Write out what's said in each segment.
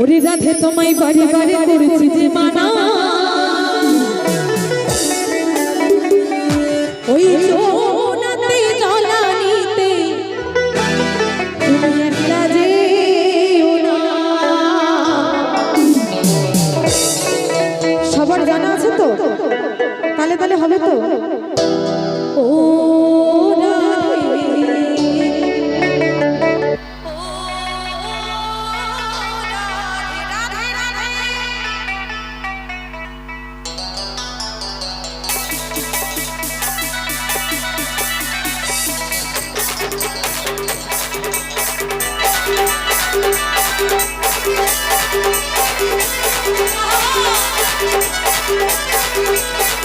ওরে রাধে তোমায় বাড়ি বাড়ি করেছি যে মানা। ওই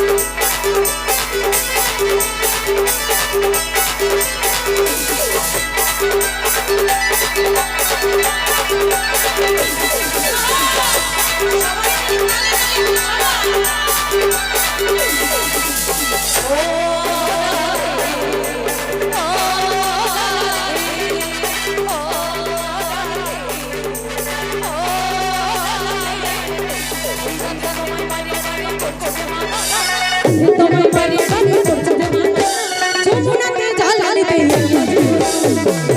তোমায় জলানিতে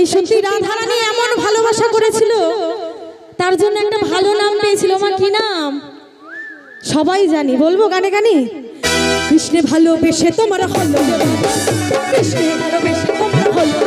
তাই সত্যি রাধারানী এমন ভালোবাসা করেছিল, তার জন্য একটা ভালো নাম পেয়েছিল। আমার কি নাম? সবাই জানি, বলব গানে গানে? কৃষ্ণে ভালোবেসে তোমার হলো, কৃষ্ণে ভালোবেসে তোমার হলো।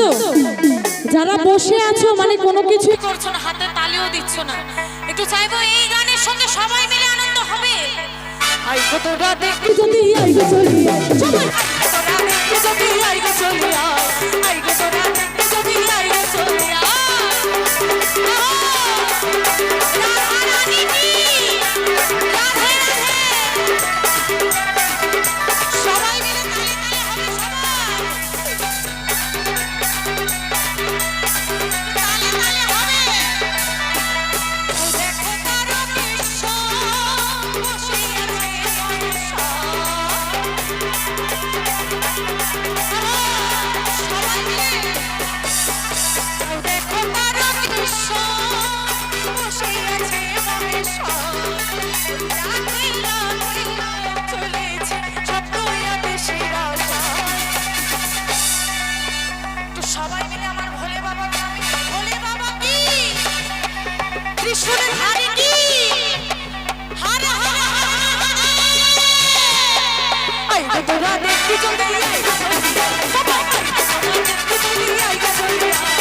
তো? যারা বসে আছো মানে কোনো কিছুই করছ না হাতে তালিও দিচ্ছ না। একটু চাইব এই গানের সঙ্গে সবাই মিলে আনন্দ হবে। আই গো তোরা দেখতে যদি চলি তোরা যদি চলি তোরা যদি চলে Gidin beni, sabah, sabah, sabah, sabah, sabah, sabah,